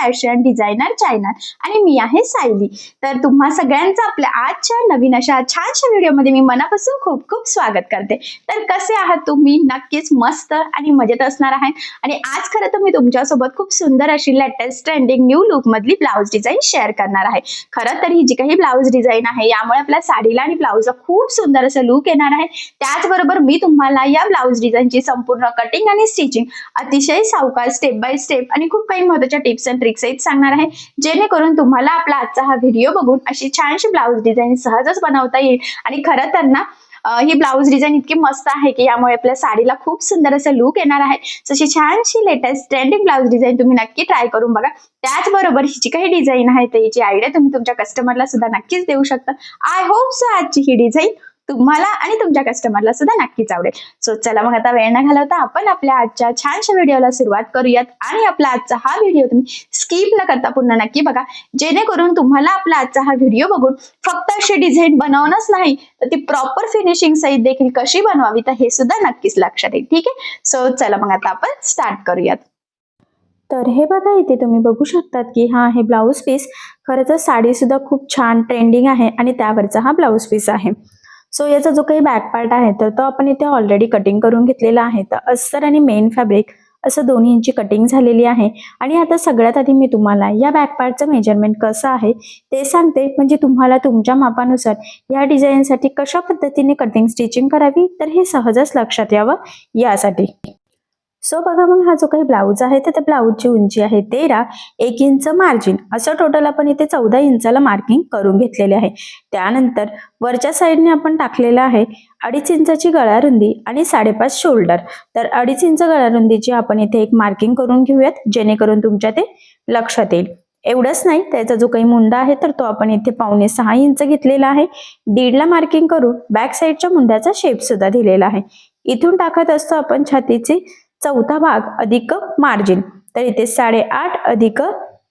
Fashion designer channel आणि मी आहे सायली. तर तुम्हा सगळ्यांचं आपल्या आजच्या नवीन अशा छानशा व्हिडिओमध्ये मी मनापासून खूप खूप स्वागत करते. तर कसे आहात तुम्ही? नक्कीच मस्त आणि मजेत असणार आहे. आणि आज खरं तर मी तुमच्यासोबत खूप सुंदर अशी लेटेस्ट ट्रेंडिंग न्यू लुक मधली ब्लाऊज डिझाईन शेअर करणार आहे. खरं तर ही जी काही ब्लाऊज डिझाईन आहे यामुळे आपल्या साडीला आणि ब्लाऊजला खूप सुंदर असं लुक येणार आहे. त्याचबरोबर मी तुम्हाला या ब्लाऊज डिझाईनची संपूर्ण कटिंग आणि स्टिचिंग अतिशय सावकाश स्टेप बाय स्टेप आणि खूप काही महत्त्वाच्या टिप्स अँड ट्रिक्स आहेत सांगणार आहे. जेणेकरून तुम्हाला आपला आजचा हा व्हिडिओ बघून अशी छानशी ब्लाऊज डिझाईन सहजच बनवता येईल. आणि खरं तर ना ही ब्लाऊज डिझाईन इतकी मस्त आहे की यामुळे आपल्या साडीला खूप सुंदर असं लुक येणार आहे. तशी छानशी लेटेस्ट ट्रेंडिंग ब्लाऊज डिझाईन तुम्ही नक्की ट्राय करून बघा. त्याचबरोबर ही जी काही डिझाईन आहे त्याची आयडिया तुम्ही तुमच्या कस्टमरला सुद्धा नक्कीच देऊ शकता. आय होप सो आजची ही डिझाईन तुम्हाला आणि तुमच्या कस्टमरला सुद्धा नक्कीच आवडेल. सो चला मग आता वेळ न घालवता आपण आपल्या आजच्या छानशा व्हिडिओला सुरुवात करूयात. आणि आपला आजचा हा व्हिडिओ तुम्ही स्किप न करता पूर्ण नक्की बघा. जेणेकरून तुम्हाला आपला आजचा हा व्हिडिओ बघून फक्त अशी डिझाईन बनवणंच नाही तर ती प्रॉपर फिनिशिंग सहित देखील कशी बनवावी तर हे सुद्धा नक्कीच लक्षात येईल. ठीक आहे? सो चला मग आता आपण स्टार्ट करूयात. तर हे बघा इथे तुम्ही बघू शकतात की हा आहे ब्लाऊज पीस खरं तर साडी सुद्धा खूप छान ट्रेंडिंग आहे आणि त्यावरचा हा ब्लाऊज पीस आहे. सो याचा जो काही बॅक पार्ट आहे तर तो आपण इथे ऑलरेडी कटिंग करून घेतलेला आहे. तर अस्तर आणि मेन फॅब्रिक असं दोन्हींची कटिंग झालेली आहे. आणि आता सगळ्यात आधी मी तुम्हाला या बॅक पार्टचं मेजरमेंट कसं आहे ते सांगते. म्हणजे तुम्हाला तुमच्या मापानुसार या डिझाईनसाठी कशा पद्धतीने कटिंग स्टिचिंग करावी? तर हे सहजच लक्षात यावं यासाठी. सो बघा मग हा जो काही ब्लाऊज आहे तर त्या ब्लाऊजची उंची आहे तेरा एक इंच मार्जिन असं टोटल आपण इथे चौदा इंचाला मार्किंग करून घेतलेले आहे. त्यानंतर वरच्या साईडने आपण टाकलेलं आहे अडीच इंचाची गळारुंदी आणि साडेपाच शोल्डर तर अडीच इंच गळारुंदीची आपण इथे एक मार्किंग करून घेऊयात जेणेकरून तुमच्या ते लक्षात येईल. एवढंच नाही त्याचा जो काही मुंडा आहे तर तो आपण इथे पावणे सहा इंच घेतलेला आहे. दीडला मार्किंग करून बॅक साईडच्या मुंड्याचा शेप सुद्धा दिलेला आहे. इथून टाकत असतो आपण छातीची चौथा भाग अधिक मार्जिन. तर इथे साडेआठ अधिक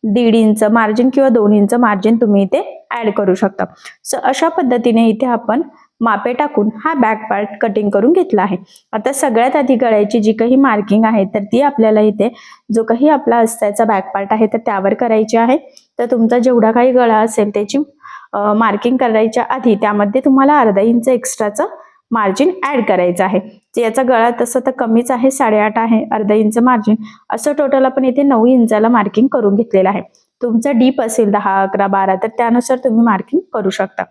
दीड इंच मार्जिन किंवा दोन इंच मार्जिन तुम्ही इथे ऍड करू शकता. सो अशा पद्धतीने इथे आपण मापे टाकून हा बॅक पार्ट कटिंग करून घेतला आहे. आता सगळ्यात आधी गळ्याची जी काही मार्किंग आहे तर ती आपल्याला इथे जो काही आपला अस्त्याचा बॅक पार्ट आहे तर त्यावर करायची आहे. तर तुमचा जेवढा काही गळा असेल त्याची मार्किंग करायच्या आधी त्यामध्ये तुम्हाला अर्धा इंच एक्स्ट्राचं मार्जिन ऍड करायचं आहे. याचा गळा तसं तर कमीच आहे साडेआठ आहे अर्धा इंच मार्जिन असं टोटल आपण इथे नऊ इंचाला मार्किंग करून घेतलेलं आहे. तुमचा डीप असेल दहा अकरा बारा तर त्यानुसार तुम्ही मार्किंग करू शकता.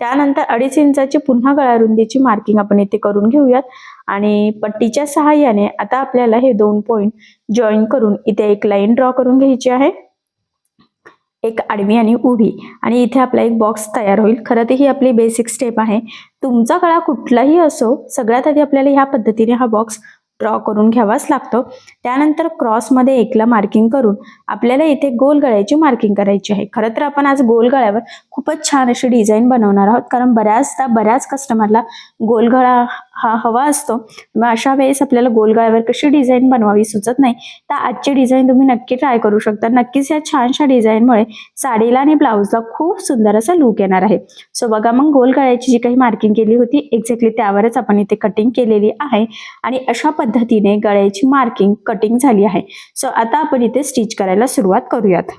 त्यानंतर अडीच इंचाची पुन्हा गळारुंदीची मार्किंग आपण इथे करून घेऊयात. आणि पट्टीच्या सहाय्याने आता आपल्याला हे दोन पॉईंट जॉईन करून इथे एक लाईन ड्रॉ करून घ्यायची आहे. एक आडवी आणि उभी. आणि इथे आपला एक बॉक्स तयार होईल. खरं तर ही आपली बेसिक स्टेप आहे. तुमचा गळा कुठलाही असो सगळ्यात आधी आपल्याला ह्या पद्धतीने हा बॉक्स ड्रॉ करून घ्यावाच लागतो. त्यानंतर क्रॉसमध्ये एकला मार्किंग करून आपल्याला इथे गोल गळ्याची मार्किंग करायची आहे. खरं तर आपण आज गोल गळ्यावर खूपच छान अशी डिझाईन बनवणार आहोत. कारण बऱ्याचदा बऱ्याच कस्टमरला गोल गळा हा हवा असतो. मग अशा वेळेस आपल्याला गोल गळ्यावर कशी डिझाईन बनवावी सुचत नाही. तर आजची डिझाईन तुम्ही नक्की ट्राय करू शकता. नक्कीच या छानशा डिझाईनमुळे साडीला आणि ब्लाऊजला खूप सुंदर असा लूक येणार आहे. सो बघा मग गोल गळ्याची जी काही मार्किंग केली होती एक्झॅक्टली त्यावरच आपण इथे कटिंग केलेली आहे. आणि अशा पद्धतीने गळ्याची मार्किंग कटिंग झाली आहे. सो आता आपण इथे स्टिच करायला सुरुवात करूयात.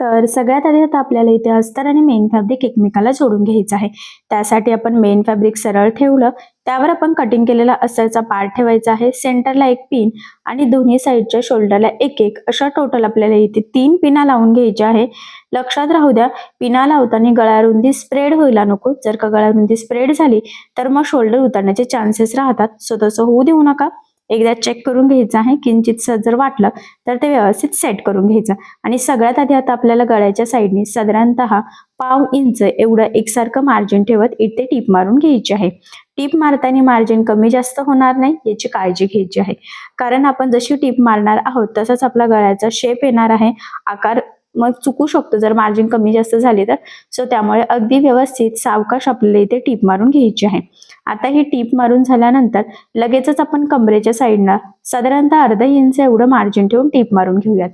तर सगळ्यात आधी आता आपल्याला इथे अस्तर आणि मेन फॅब्रिक एकमेकाला जोडून घ्यायचं आहे. त्यासाठी आपण मेन फॅब्रिक सरळ ठेवलं. त्यावर आपण कटिंग केलेला अस्तरचा पार्ट ठेवायचा आहे. सेंटरला एक पिन आणि दोन्ही साईडच्या शोल्डरला एक एक. अशा टोटल आपल्याला इथे तीन पिना लावून घ्यायच्या आहे. लक्षात राहू द्या पिना लावताना गळारुंदी स्प्रेड व्हायला नको. जर का गळारुंदी स्प्रेड झाली तर मग शोल्डर उतरण्याचे चान्सेस राहतात. सो तसं होऊ देऊ नका. एकदा चेक करून घ्यायचं आहे. किंचित जर वाटलं तर ते व्यवस्थित सेट करून घ्यायचं. आणि सगळ्यात आधी आता आपल्याला गळ्याच्या साईडने साधारणतः पाव इंच एवढं एकसारखं मार्जिन ठेवत इथे टीप मारून घ्यायची आहे. टीप मारताना मार्जिन कमी जास्त होणार नाही याची काळजी घ्यायची आहे. कारण आपण जशी टीप मारणार आहोत तसाच आपला गळ्याचा शेप येणार आहे. आकार मग चुकू शकतो जर मार्जिन कमी जास्त झाले तर. सो त्यामुळे अगदी व्यवस्थित सावकाश आपल्याला इथे टीप मारून घ्यायची आहे. आता ही टीप मारून झाल्यानंतर लगेचच आपण कमरेच्या साईडनं साधारणतः अर्धा इंच एवढं मार्जिन ठेवून टीप मारून घेऊयात.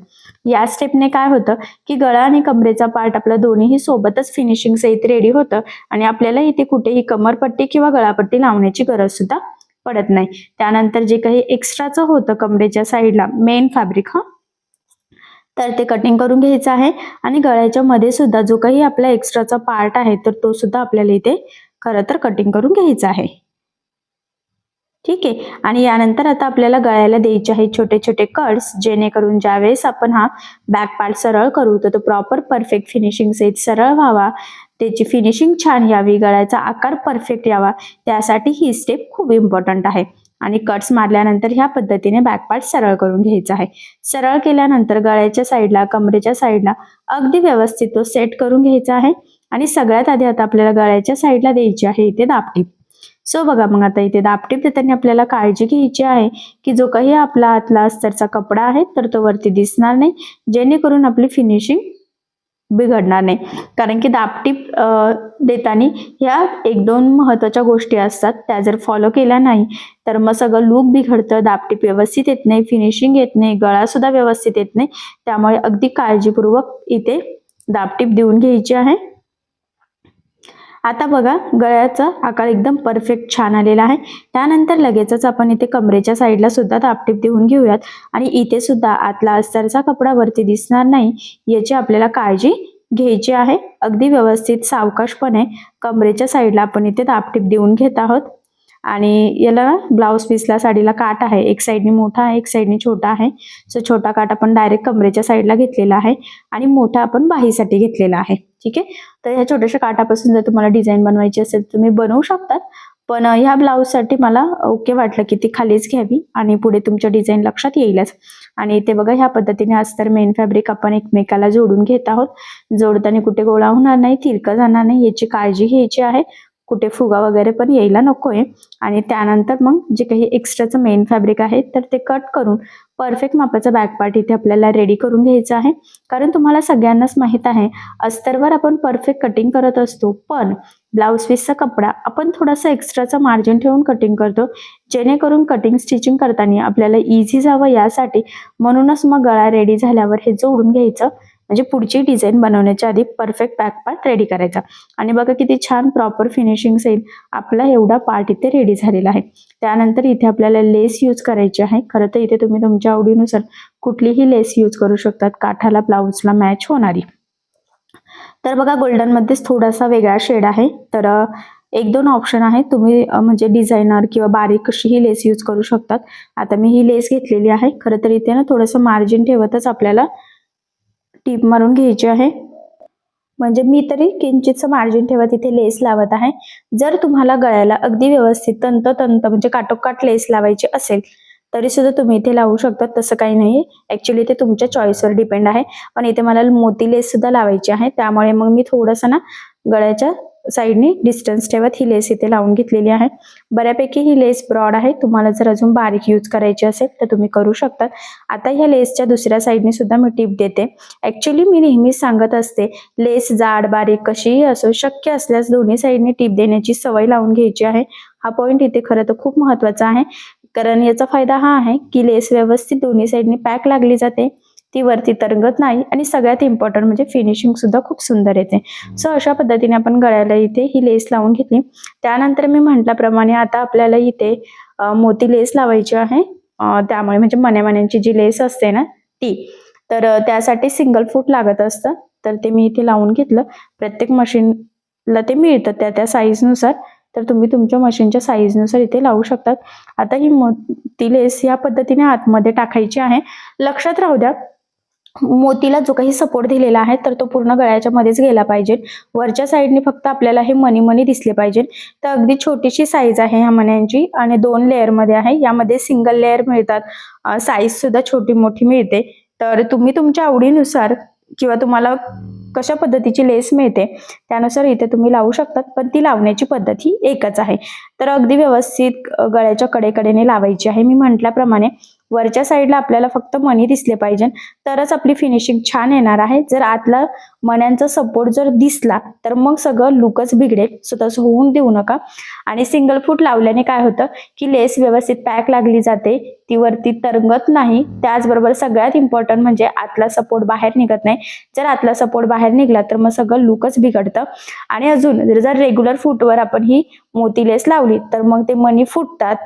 या स्टेपने काय होतं की गळा आणि कमरेचा पार्ट आपला दोन्हीही सोबतच फिनिशिंग सहित रेडी होतं आणि आपल्याला इथे कुठेही कमरपट्टी किंवा गळापट्टी लावण्याची गरज सुद्धा पडत नाही. त्यानंतर जे काही एक्स्ट्राचं होतं कमरेच्या साईडला मेन फॅब्रिक हा? तर ते कटिंग करून घ्यायचं आहे आणि गळ्याच्या मध्ये सुद्धा जो काही आपला एक्स्ट्राचा पार्ट आहे तर तो सुद्धा आपल्याला इथे खरं तर कटिंग करून घ्यायचं आहे. ठीक आहे. आणि यानंतर आता आपल्याला गळ्याला द्यायचे आहे छोटे छोटे कट्स जेणेकरून ज्यावेळेस आपण हा बॅक पार्ट सरळ करू तर तो प्रॉपर परफेक्ट फिनिशिंग सहित सरळ व्हावा. त्याची फिनिशिंग छान यावी गळ्याचा आकार परफेक्ट यावा. त्यासाठी ही स्टेप खूप इम्पॉर्टंट आहे. आणि कट्स मारल्यानंतर ह्या पद्धतीने बॅक पार्ट सरळ करून घ्यायचा आहे. सरळ केल्यानंतर गळ्याच्या साईडला कमरेच्या साईडला अगदी व्यवस्थित तो सेट करून घ्यायचा आहे. आणि सगळ्यात आधी आता आपल्याला गळ्याच्या साईडला द्यायची आहे इथे दापटीप. सो बघा मग आता इथे दापटीप देताना आपल्याला काळजी घ्यायची आहे की जो काही आपला आतला अस्तरचा कपडा आहे तर तो वरती दिसणार नाही जेणेकरून आपली फिनिशिंग बिघडणार नाही. कारण की दापटीप देताना ह्या एक दोन महत्त्वाच्या गोष्टी असतात त्या जर फॉलो केल्या नाही तर मग सगळं लूक बिघडतं दापटीप व्यवस्थित येत नाही फिनिशिंग येत नाही गळा सुद्धा व्यवस्थित येत नाही. त्यामुळे अगदी काळजीपूर्वक इथे दापटीप देऊन घ्यायची आहे. आता बघा गळ्याचा आकार एकदम परफेक्ट छान आलेला आहे. त्यानंतर लगेचच आपण इथे कमरेच्या साईडला सुद्धा तापटीप देऊन घेऊयात. आणि इथे सुद्धा आतला अस्तरचा कपडा वरती दिसणार नाही याची आपल्याला काळजी घ्यायची आहे. अगदी व्यवस्थित सावकाशपणे कमरेच्या साईडला आपण इथे तापटीप देऊन घेत आहोत. आणि याला ब्लाऊज पीसला साडीला काट आहे. एक साईडने मोठा आहे एक साईडने छोटा आहे. सो छोटा काट आपण डायरेक्ट कमरेच्या साईडला घेतलेला आहे आणि मोठा आपण बाहीसाठी घेतलेला आहे. ठीक आहे? तर ह्या छोट्याशा काटापासून जर तुम्हाला डिझाईन बनवायची असेल तर तुम्ही बनवू शकतात. पण ह्या ब्लाऊजसाठी मला ओके वाटलं की ती खालीच घ्यावी आणि पुढे तुमच्या डिझाईन लक्षात येईलच. आणि इथे बघा ह्या पद्धतीने आज तर मेन फॅब्रिक आपण एकमेकाला जोडून घेत आहोत. जोडताना कुठे गोळा होणार नाही तिरकं जाणार नाही याची काळजी घ्यायची आहे. कुठे फुगा वगैरे पण यायला नको आहे आणि त्यानंतर मग जे काही एक्स्ट्राचं मेन फॅब्रिक आहे तर ते कट करून परफेक्ट मापाचा बॅक पार्ट इथे आपल्याला रेडी करून घ्यायचा आहे. कारण तुम्हाला सगळ्यांनाच माहीत आहे अस्तरवर आपण परफेक्ट कटिंग करत असतो. पण ब्लाऊज पीसचा कपडा आपण थोडासा एक्स्ट्राचा मार्जिन ठेवून कटिंग करतो. जेणेकरून कटिंग स्टिचिंग करताना आपल्याला इझी जावं यासाठी म्हणूनच मग गळा रेडी झाल्यावर हे जोडून घ्यायचं. म्हणजे पुढची डिझाईन बनवण्याच्या आधी परफेक्ट पॅक पार्ट रेडी करायचा. आणि बघा किती छान प्रॉपर फिनिशिंग येईल आपला एवढा पार्ट इथे रेडी झालेला आहे. त्यानंतर इथे आपल्याला लेस यूज करायची आहे. खरं तर इथे तुम्ही तुमच्या आवडीनुसार कुठलीही लेस यूज करू शकतात. काठाला ब्लाऊजला मॅच होणारी. तर बघा गोल्डन मध्येच थोडासा वेगळा शेड आहे. तर एक दोन ऑप्शन आहेत तुम्ही म्हणजे डिझायनर किंवा बारीक कशीही लेस यूज करू शकतात. आता मी ही लेस घेतलेली आहे. खरं तर इथे ना थोडंसं मार्जिन ठेवतच आपल्याला टीप मारून घ्यायची आहे. म्हणजे मी तरी किंचितचं मार्जिन ठेवत इथे लेस लावत आहे. जर तुम्हाला गळ्याला अगदी व्यवस्थित तंत तंत म्हणजे काटोकाट लेस लावायची असेल तरी सुद्धा तुम्ही इथे लावू शकता. तसं काही नाही ऍक्च्युली ते तुमच्या चॉईसवर डिपेंड आहे. पण इथे मला मोती लेस सुद्धा लावायची आहे. त्यामुळे मग मी थोडंसं ना गळ्याच्या साईडनी डिस्टन्स ठेवत ही लेस इथे लावून घेतलेली आहे. बऱ्यापैकी ही लेस ब्रॉड आहे. तुम्हाला जर अजून बारीक यूज करायची असेल तर तुम्ही करू शकता. आता ह्या लेसच्या दुसऱ्या साईडने सुद्धा मी टिप देते. ऍक्च्युली मी नेहमीच सांगत असते लेस जाड बारीक कशीही असो शक्य असल्यास दोन्ही साईडने टिप देण्याची सवय लावून घ्यायची आहे. हा पॉईंट इथे खरं तर खूप महत्त्वाचा आहे. कारण याचा फायदा हा आहे की लेस व्यवस्थित दोन्ही साईडने पॅक लागली जाते. ती वरती तरंगत नाही आणि सगळ्यात इम्पॉर्टंट म्हणजे फिनिशिंग सुद्धा खूप सुंदर येते. सो अशा पद्धतीने आपण गळ्याला इथे ही लेस लावून घेतली. त्यानंतर मी म्हटल्याप्रमाणे आता आपल्याला इथे मोती लेस लावायची आहे. त्यामुळे म्हणजे मण्या मण्यांची जी लेस असते ना ती. तर त्यासाठी सिंगल फूट लागत असतं. तर ते मी इथे लावून घेतलं. प्रत्येक मशीनला ते मिळतं त्या त्या साईजनुसार तर तुम्ही तुमच्या मशीनच्या साईजनुसार इथे लावू शकतात. आता ही मोती लेस या पद्धतीने आतमध्ये टाकायची आहे. लक्षात राहू द्या मोतीला जो काही सपोर्ट दिलेला आहे तर तो पूर्ण गळ्याच्या मध्येच गेला पाहिजे. वरच्या साईडने फक्त आपल्याला हे मनी मनी दिसले पाहिजे. तर अगदी छोटीशी साईज आहे ह्या मण्यांची आणि दोन लेअरमध्ये आहे. यामध्ये सिंगल लेअर मिळतात. साईज सुद्धा छोटी मोठी मिळते. तर तुम्ही तुमच्या आवडीनुसार किंवा तुम्हाला कशा पद्धतीची लेस मिळते त्यानुसार इथे तुम्ही लावू शकतात. पण ती लावण्याची पद्धत ही एकच आहे. तर अगदी व्यवस्थित गळ्याच्या कडेकडेने लावायची आहे. मी म्हटल्याप्रमाणे वरच्या साईडला आपल्याला फक्त मणी दिसले पाहिजे. तरच आपली फिनिशिंग छान येणार आहे. जर आतला मण्यांचा सपोर्ट जर दिसला तर मग सगळं लुकच बिघडेल. सो तसं होऊन देऊ नका. आणि सिंगल फूट लावल्याने काय होतं की लेस व्यवस्थित पॅक लागली जाते. ती वरती तरंगत नाही. त्याचबरोबर सगळ्यात इम्पॉर्टंट म्हणजे आतला सपोर्ट बाहेर निघत नाही. जर आतला सपोर्ट बाहेर निघला तर मग सगळं लुकच बिघडतं. आणि अजून जर रेग्युलर फूटवर आपण ही मोती लेस लावली तर मग ते मनी फुटतात.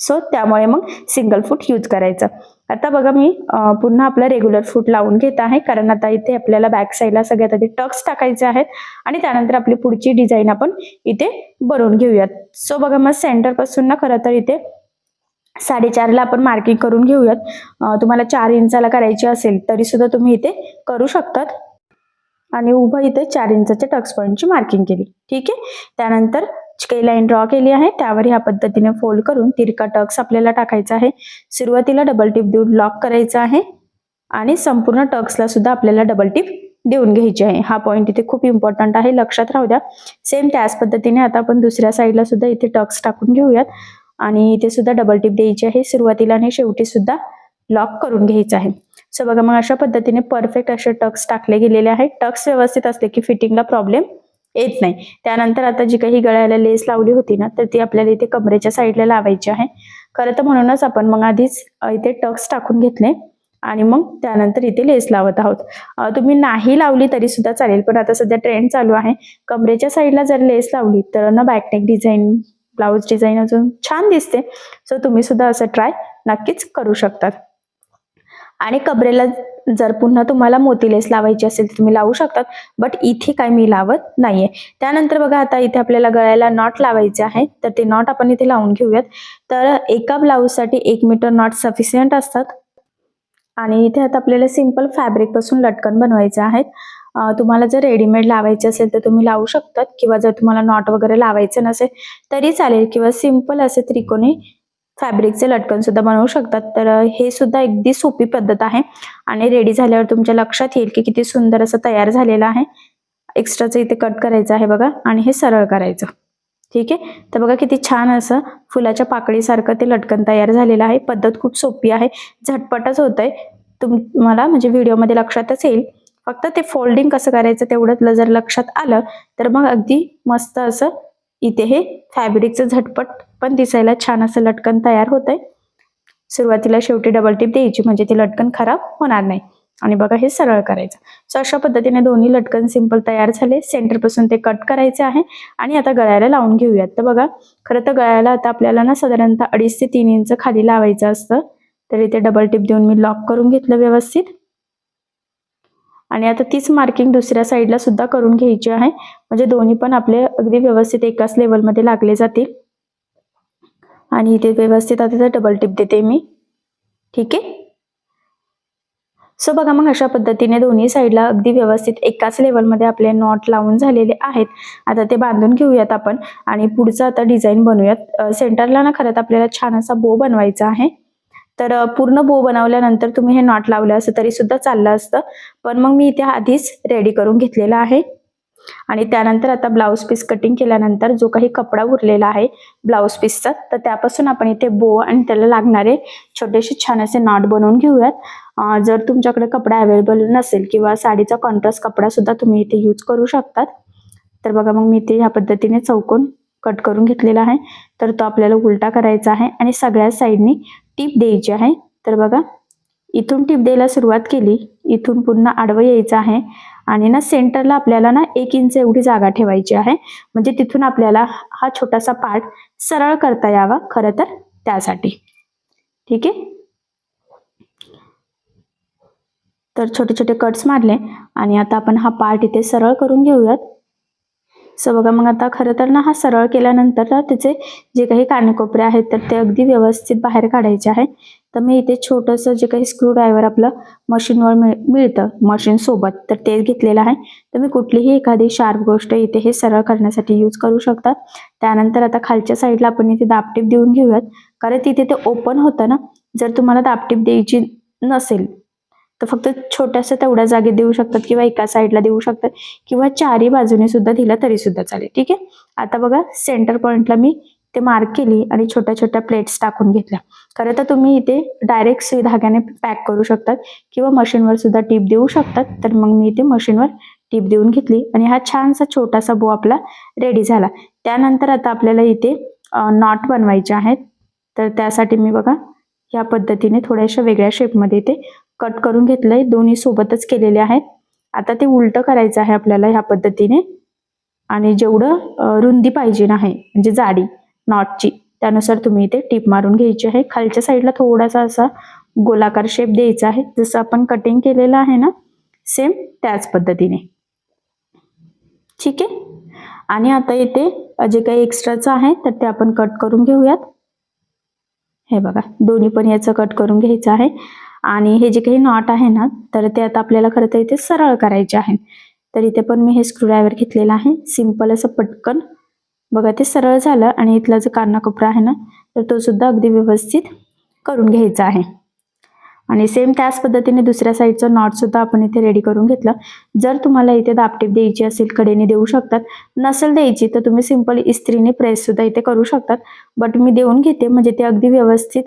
सो त्यामुळे मग सिंगल फूट यूज करायचं. आता बघा मी पुन्हा आपला रेग्युलर फूट लावून घेत आहे. कारण आता इथे आपल्याला बॅक साईडला सगळ्यात आधी टक्स टाकायचे आहेत. आणि त्यानंतर आपली पुढची डिझाईन आपण इथे बनवून घेऊयात. सो बघा मग सेंटरपासून ना खरं तर इथे साडेचारला आपण मार्किंग करून घेऊयात. तुम्हाला चार इंचाला करायची असेल तरी सुद्धा तुम्ही इथे करू शकतात. आणि उभं इथे चार इंचाच्या टक्स पॉईंटची मार्किंग केली. ठीक आहे? त्यानंतर लाईन ड्रॉ केली आहे त्यावर ह्या पद्धतीने फोल्ड करून तिरका टक्स आपल्याला टाकायचा आहे. सुरुवातीला डबल टिप देऊन लॉक करायचं आहे आणि संपूर्ण टक्सला सुद्धा आपल्याला डबल टिप देऊन घ्यायची आहे. हा पॉईंट इथे खूप इम्पॉर्टंट आहे. लक्षात राहू द्या. सेम त्याच पद्धतीने आता आपण दुसऱ्या साईडला सुद्धा इथे टक्स टाकून घेऊयात. आणि इथे सुद्धा डबल टिप द्यायची आहे. सुरुवातीला आणि शेवटी सुद्धा लॉक करून घ्यायचं आहे. सो बघा मग अशा पद्धतीने परफेक्ट असे टक्स टाकले गेलेले आहेत टक्स व्यवस्थित असले की फिटिंगला प्रॉब्लेम येत नाही. त्यानंतर आता जी काही गळ्याला लेस लावली होती ना तर ती आपल्याला इथे कमरेच्या साईडला लावायची आहे. खरं तर म्हणूनच आपण मग आधीच इथे टक्स टाकून घेतले आणि मग त्यानंतर इथे लेस लावत आहोत. तुम्ही नाही लावली तरी सुद्धा चालेल पण आता सध्या ट्रेंड चालू आहे. कमरेच्या साईडला जर लेस लावली तर ना बॅकनेक डिझाईन ब्लाऊज डिझाईन अजून छान दिसते. सो तुम्ही सुद्धा असं ट्राय नक्कीच करू शकतात. आणि कबरेला जर पुन्हा तुम्हाला मोती लेस लावायची असेल तर तुम्ही लावू शकतात बट इथे काय मी लावत नाहीये. त्यानंतर बघा आता इथे आपल्याला गळ्याला नॉट लावायचे आहे तर ते नॉट आपण इथे लावून घेऊयात. तर एका ब्लाऊजसाठी एक मीटर नॉट सफिशियंट असतात. आणि इथे आता आपल्याला सिंपल फॅब्रिकपासून लटकन बनवायचे आहेत. तुम्हाला जर रेडीमेड लावायचे असेल तर तुम्ही लावू शकतात किंवा जर तुम्हाला नॉट वगैरे लावायचं नसेल तरी चालेल किंवा सिंपल असे त्रिकोणी फॅब्रिकचे लटकन सुद्धा बनवू शकतात. तर हे सुद्धा अगदी सोपी पद्धत आहे. आणि रेडी झाल्यावर तुमच्या लक्षात येईल की किती सुंदर असं तयार झालेलं आहे. एक्स्ट्राचं इथे कट करायचं आहे बघा आणि हे सरळ करायचं. ठीक आहे? तर बघा किती छान असं फुलाच्या पाकळीसारखं ते लटकन तयार झालेलं आहे. पद्धत खूप सोपी आहे. झटपटच होत आहे तुम्हाला म्हणजे व्हिडिओमध्ये लक्षातच येईल. फक्त ते फोल्डिंग कसं करायचं तेवढं जर लक्षात आलं तर मग अगदी मस्त असं इथे हे फॅब्रिकचं झटपट पण दिसायला छान असं लटकन तयार होत आहे सुरुवातीला शेवटी डबल टिप द्यायची म्हणजे ते लटकन खराब होणार नाही. आणि बघा हे सरळ करायचं. सो अशा पद्धतीने दोन्ही लटकन सिंपल तयार झाले. सेंटरपासून ते कट करायचे आहे. आणि आता गळ्याला लावून घेऊयात. तर बघा खरं तर गळ्याला आता आपल्याला ना साधारणतः अडीच ते तीन इंच खाली लावायचं असतं. तर इथे डबल टिप देऊन मी लॉक करून घेतलं व्यवस्थित. आणि आता तीच मार्किंग दुसऱ्या साईडला सुद्धा करून घ्यायची आहे. म्हणजे दोन्ही पण आपले अगदी व्यवस्थित एकाच लेवलमध्ये लागले जातील. आणि इथे व्यवस्थित आता डबल टिप देते मी. ठीक आहे? सो बघा मग अशा पद्धतीने दोन्ही साईडला अगदी व्यवस्थित एकाच लेवलमध्ये आपले नॉट लावून झालेले आहेत. आता ते बांधून घेऊयात आपण आणि पुढचं आता डिझाईन बनवूयात. सेंटरला ना खरंच आपल्याला छान असा बो बनवायचा आहे. तर पूर्ण बो बनवल्यानंतर तुम्ही हे नॉट लावलं असं तरी सुद्धा चाललं असतं. पण मग मी इथे आधीच रेडी करून घेतलेला आहे. आणि त्यानंतर आता ब्लाऊज पीस कटिंग केल्यानंतर जो काही कपडा उरलेला आहे ब्लाऊज पीसचा तर त्यापासून आपण इथे बो आणि त्याला लागणारे छोटेसे छान असे नॉट बनवून घेऊयात. जर तुमच्याकडे कपडा अवेलेबल नसेल किंवा साडीचा कॉन्ट्रास्ट कपडा सुद्धा तुम्ही इथे यूज करू शकतात. तर बघा मग मी इथे ह्या पद्धतीने चौकोन कट करून घेतलेला आहे. तर तो आपल्याला उलटा करायचा आहे आणि सगळ्या साईडनी टीप द्यायची आहे. तर बघा इथून टीप द्यायला सुरुवात केली. इथून पुन्हा आडवं यायचं आहे. आणि ना सेंटरला आपल्याला ना एक इंच एवढी जागा ठेवायची आहे. म्हणजे तिथून आपल्याला हा छोटासा पार्ट सरळ करता यावा खरं तर त्यासाठी. ठीक आहे? तर छोटे छोटे कट्स मारले आणि आता आपण हा पार्ट इथे सरळ करून घेऊयात. सो बघा मग आता खरं तर ना हा सरळ केल्यानंतर ना त्याचे जे काही कानेकोपरे आहेत तर ते अगदी व्यवस्थित बाहेर काढायचे आहे. तर मी इथे छोटंसं जे काही स्क्रू ड्रायव्हर आपलं मशीनवर मिळ मिळतं मशीन सोबत तर ते घेतलेलं आहे. तुम्ही कुठलीही एखादी शार्प गोष्ट इथे हे सरळ करण्यासाठी यूज करू शकता. त्यानंतर आता खालच्या साईडला आपण इथे दापटीप देऊन घेऊयात. कारण तिथे ते ओपन होतं ना जर तुम्हाला दापटीप द्यायची नसेल तर फक्त छोट्याशा तेवढ्या जागेत देऊ शकतात किंवा एका साईडला देऊ शकतात किंवा चारही बाजूने सुद्धा दिलं तरी सुद्धा चालेल. ठीक आहे? आता बघा सेंटर पॉइंटला मी ते मार्क केली आणि छोट्या छोट्या प्लेट्स टाकून घेतल्या. खरं तर तुम्ही इथे डायरेक्ट सुई धाग्याने पॅक करू शकतात किंवा मशीनवर सुद्धा टीप देऊ शकतात. तर मग मी इथे मशीनवर टीप देऊन घेतली आणि हा छानसा छोटासा बो आपला रेडी झाला. त्यानंतर आता आपल्याला इथे नॉट बनवायचे आहेत. तर त्यासाठी मी बघा या पद्धतीने थोड्याशा वेगळ्या शेपमध्ये इथे कट करून घेतलंय. दोन्ही सोबतच केलेले आहेत. आता ते उलटं करायचं आहे आपल्याला ह्या पद्धतीने. आणि जेवढं रुंदी पाहिजे आहे म्हणजे जाडी नॉटची त्यानुसार तुम्ही इथे टीप मारून घ्यायची आहे. खालच्या साईडला थोडासा असा गोलाकार शेप द्यायचा आहे. जसं आपण कटिंग केलेलं आहे ना सेम त्याच पद्धतीने. ठीक आहे? आणि आता इथे जे काही एक्स्ट्राचं आहे तर ते आपण कट करून घेऊयात. हे बघा दोन्ही पण याचं कट करून घ्यायचं आहे. आणि हे जे काही नॉट आहे ना तर ते आता आपल्याला खरं तर इथे सरळ करायचे आहे. तर इथे पण मी हे स्क्रूड्रायव्हर घेतलेलं आहे. सिंपल असं पटकन. बघा ते सरळ झालं आणि इथला जो काना कपडा आहे ना तर तो सुद्धा अगदी व्यवस्थित करून घ्यायचा आहे. आणि सेम त्याच पद्धतीने दुसऱ्या साईडचं नॉट सुद्धा आपण इथे रेडी करून घेतलं. जर तुम्हाला इथे दापटीप द्यायची असेल कडेने देऊ शकतात. नसेल द्यायची तर तुम्ही सिंपल इस्त्रीने प्रेस सुद्धा इथे करू शकतात. बट मी देऊन घेते म्हणजे ते अगदी व्यवस्थित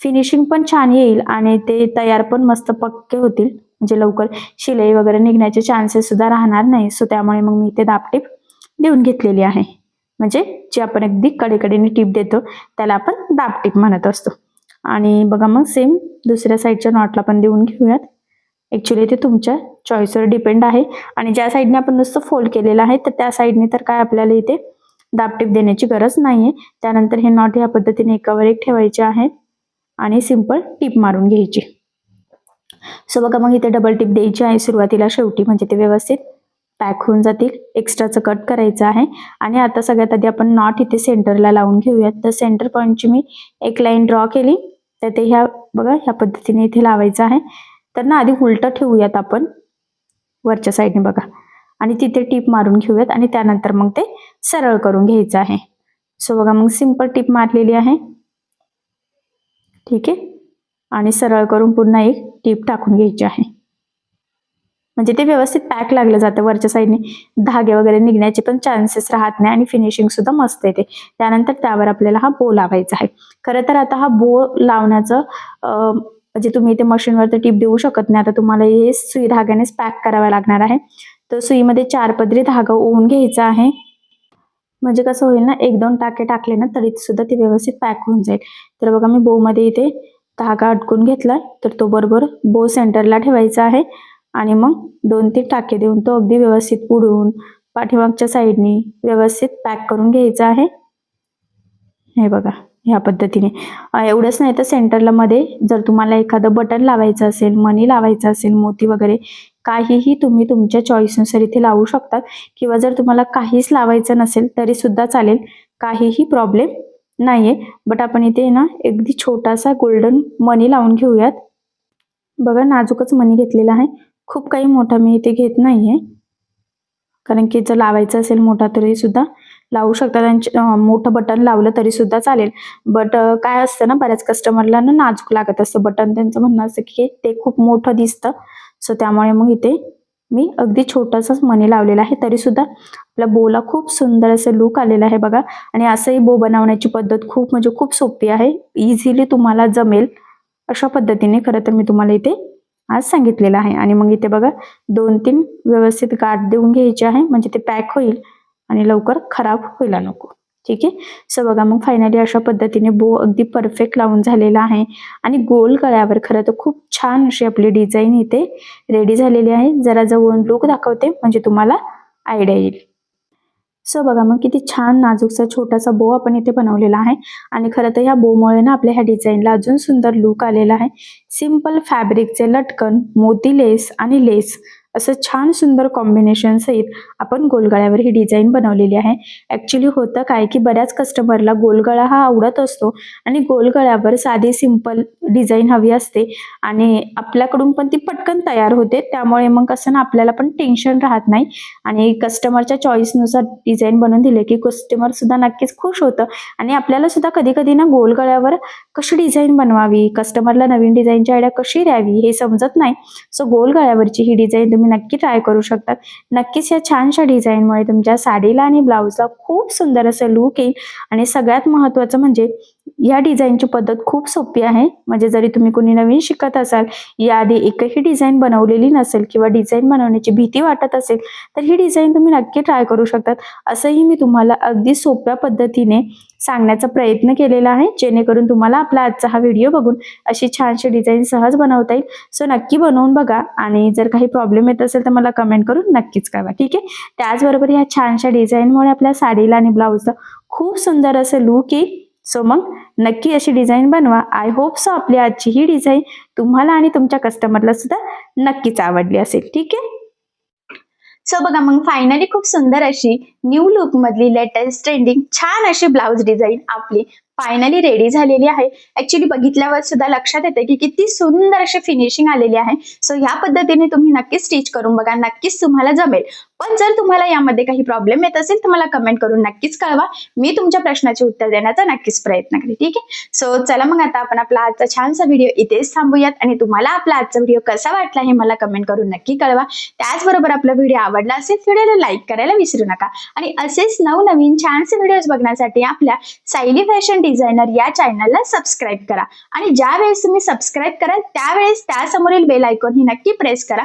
फिनिशिंग पण छान येईल आणि ते तयार पण मस्त पक्के होतील. म्हणजे लवकर शिलाई वगैरे निघण्याचे चान्सेस सुद्धा राहणार नाही. सो त्यामुळे मग मी इथे दापटीप देऊन घेतलेली आहे. म्हणजे जे आपण अगदी कडेकडेने टीप देतो त्याला आपण दापटीप म्हणत असतो. आणि बघा मग सेम दुसऱ्या साईडच्या नॉटला पण देऊन घेऊयात. ॲक्च्युली ते तुमच्या चॉईसवर डिपेंड आहे. आणि ज्या साईडने आपण नुसतं फोल्ड केलेलं आहे तर त्या साईडने तर काय आपल्याला इथे दापटीप देण्याची गरज नाही आहे त्यानंतर हे नॉट ह्या पद्धतीने एकावर एक ठेवायचे आहेत आणि सिंपल टीप मारून घ्यायची. सो बघा मग इथे डबल टीप द्यायची आहे. सुरुवातीला शेवटी म्हणजे ते व्यवस्थित पॅक होऊन जातील. एक्स्ट्राचं कट करायचं आहे. आणि आता सगळ्यात आधी आपण नॉट इथे सेंटरला लावून घेऊयात. तर सेंटर पॉईंटची मी एक लाईन ड्रॉ केली. तर ते ह्या बघा ह्या पद्धतीने इथे लावायचं आहे. तर ना आधी उलटं ठेवूयात आपण. वरच्या साईडने बघा. आणि तिथे टीप मारून घेऊयात. आणि त्यानंतर मग ते सरळ करून घ्यायचं आहे. सो बघा मग सिंपल टीप मारलेली आहे. ठीक आहे? आणि सरळ करून पुन्हा एक टीप टाकून घ्यायची आहे. म्हणजे ते व्यवस्थित पॅक लागलं जातं वरच्या साईडने. धागे वगैरे निघण्याचे पण चान्सेस राहत नाही आणि फिनिशिंग सुद्धा मस्त येते. त्यानंतर त्यावर आपल्याला हा बो लावायचा आहे. खरं तर आता हा बो लावण्याचं म्हणजे तुम्ही इथे मशीनवर तर टीप देऊ शकत नाही. आता तुम्हाला हे सुई धाग्यानेच पॅक करावा लागणार आहे. तर सुईमध्ये चार पदरी धागा ओवून घ्यायचा आहे. म्हणजे कसं होईल ना एक दोन टाके टाकले ना तरी सुद्धा ते व्यवस्थित पॅक होऊन जाईल. तर बघा मी बोमध्ये इथे धागा अडकून घेतला तर तो बरोबर बो सेंटरला ठेवायचा आहे. आणि मग दोन तीन टाके देऊन तो अगदी व्यवस्थित पुढून पाठीमागच्या साईडनी व्यवस्थित पॅक करून घ्यायचा आहे. हे बघा ह्या पद्धतीने. एवढंच नाही तर सेंटरला मध्ये जर तुम्हाला एखादं बटन लावायचं असेल मनी लावायचं असेल मोती वगैरे काहीही तुम्ही तुमच्या चॉईसनुसार इथे लावू शकतात. किंवा जर तुम्हाला काहीच लावायचं नसेल तरी सुद्धा चालेल. काहीही प्रॉब्लेम नाहीये. बट आपण इथे ना अगदी छोटासा गोल्डन मनी लावून घेऊयात. बघा नाजूकच मनी घेतलेला आहे. खूप काही मोठा मी इथे घेत नाहीये. कारण की जर लावायचं असेल मोठा तरी सुद्धा लावू शकतात. आणि मोठं बटन लावलं तरी सुद्धा चालेल. बट काय असतं ना बऱ्याच कस्टमरला ना नाजूक लागत असतं. बटन त्यांचं म्हणणं असतं की ते खूप मोठं दिसतं. सो त्यामुळे मग इथे मी अगदी छोटासाच मनी लावलेला आहे. तरी सुद्धा आपला बोला खूप सुंदर असं लुक आलेला आहे बघा. आणि असंही बो बनवण्याची पद्धत खूप म्हणजे खूप सोपी आहे. इझिली तुम्हाला जमेल अशा पद्धतीने खरं तर मी तुम्हाला इथे आज सांगितलेलं आहे. आणि मग इथे बघा दोन तीन व्यवस्थित गाठ देऊन घ्यायचे आहे. म्हणजे ते पॅक होईल आणि लवकर खराब व्हायला नको. ठीक आहे? सो बघा मग फायनली अशा पद्धतीने बो अगदी परफेक्ट लावून झालेला आहे. आणि गोल गळ्यावर खरं तर खूप छान अशी आपली डिझाईन इथे रेडी झालेली आहे. जरा जवळून लुक दाखवते म्हणजे तुम्हाला आयडिया येईल. सो बघा मग किती छान नाजूकसा छोटासा बो आपण इथे बनवलेला आहे. आणि खरं तर ह्या बोमुळे ना आपल्या ह्या डिझाईनला अजून सुंदर लुक आलेला आहे. सिंपल फॅब्रिकचे लटकन मोती लेस आणि लेस असं छान सुंदर कॉम्बिनेशन सहित आपण गोलगळ्यावर ही डिझाईन बनवलेली आहे. ॲक्च्युली होतं काय की बऱ्याच कस्टमरला गोलगळा हा आवडत असतो आणि गोलगळ्यावर साधी सिंपल डिझाईन हवी असते आणि आपल्याकडून पण ती पटकन तयार होते. त्यामुळे मग कसं ना आपल्याला पण टेन्शन राहत नाही आणि कस्टमरच्या चॉईसनुसार डिझाईन बनवून दिले की कस्टमर सुद्धा नक्कीच खुश होतं आणि आपल्याला सुद्धा कधी कधी ना गोलगळ्यावर कशी डिझाईन बनवावी कस्टमरला नवीन डिझाईनची आयडिया कशी द्यावी हे समजत नाही. सो गोलगळ्यावरची ही डिझाईन तुम्ही नक्की ट्राय करू शकतात. नक्कीच या छानशा डिझाईनमुळे तुमच्या साडीला आणि ब्लाऊजला खूप सुंदर असं लुक येईल. आणि सगळ्यात महत्त्वाचं म्हणजे या डिझाईनची पद्धत खूप सोपी आहे. म्हणजे जरी तुम्ही कोणी नवीन शिकत असाल याआधी एकही डिझाईन बनवलेली नसेल किंवा डिझाईन बनवण्याची भीती वाटत असेल तर ही डिझाईन तुम्ही नक्की ट्राय करू शकतात. असंही मी तुम्हाला अगदी सोप्या पद्धतीने सांगण्याचा प्रयत्न केलेला आहे. जेणेकरून तुम्हाला आपला आजचा हा व्हिडिओ बघून अशी छानशी डिझाईन सहज बनवता येईल. सो नक्की बनवून बघा आणि जर काही प्रॉब्लेम येत असेल तर मला कमेंट करून नक्कीच कळवा ठीक आहे? त्याचबरोबर ह्या छानशा डिझाईनमुळे आपल्या साडीला आणि ब्लाऊजला खूप सुंदर असं लुक येईल. सो मग नक्की अशी डिझाईन बनवा. आय होप सो आपली आजची ही डिझाईन तुम्हाला आणि तुमच्या कस्टमरला सुद्धा नक्कीच आवडली असेल. ठीक आहे? सो बघा मग फायनली खूप सुंदर अशी न्यू लुक मधली लेटेस्ट ट्रेंडिंग छान अशी ब्लाऊज डिझाईन आपली फायनली रेडी झालेली आहे. ऍक्च्युली बघितल्यावर सुद्धा लक्षात येते की किती सुंदर अशी फिनिशिंग आलेली आहे. सो ह्या पद्धतीने तुम्ही नक्कीच स्टिच करून बघा. नक्कीच तुम्हाला जमेल. पण जर तुम्हाला यामध्ये काही प्रॉब्लेम येत असेल तर मला कमेंट करून नक्कीच कळवा. मी तुमच्या प्रश्नाचे उत्तर देण्याचा नक्कीच प्रयत्न करेन ठीक आहे? सो चला मग आता आपण आपला आजचा छानसा व्हिडिओ इथेच थांबूयात आणि तुम्हाला आपला आजचा व्हिडिओ कसा वाटला हे मला कमेंट करून नक्की कळवा. त्याचबरोबर आपला व्हिडिओ आवडला असेल व्हिडिओला लाईक करायला विसरू नका. आणि असेच नवनवीन छानसे व्हिडिओज बघण्यासाठी आपल्या सायली फॅशन डिझायनर या चॅनलला सबस्क्राईब करा. आणि ज्या वेळेस तुम्ही सबस्क्राईब कराल त्यावेळेस त्यासमोरील बेल आयकॉन ही नक्की प्रेस करा.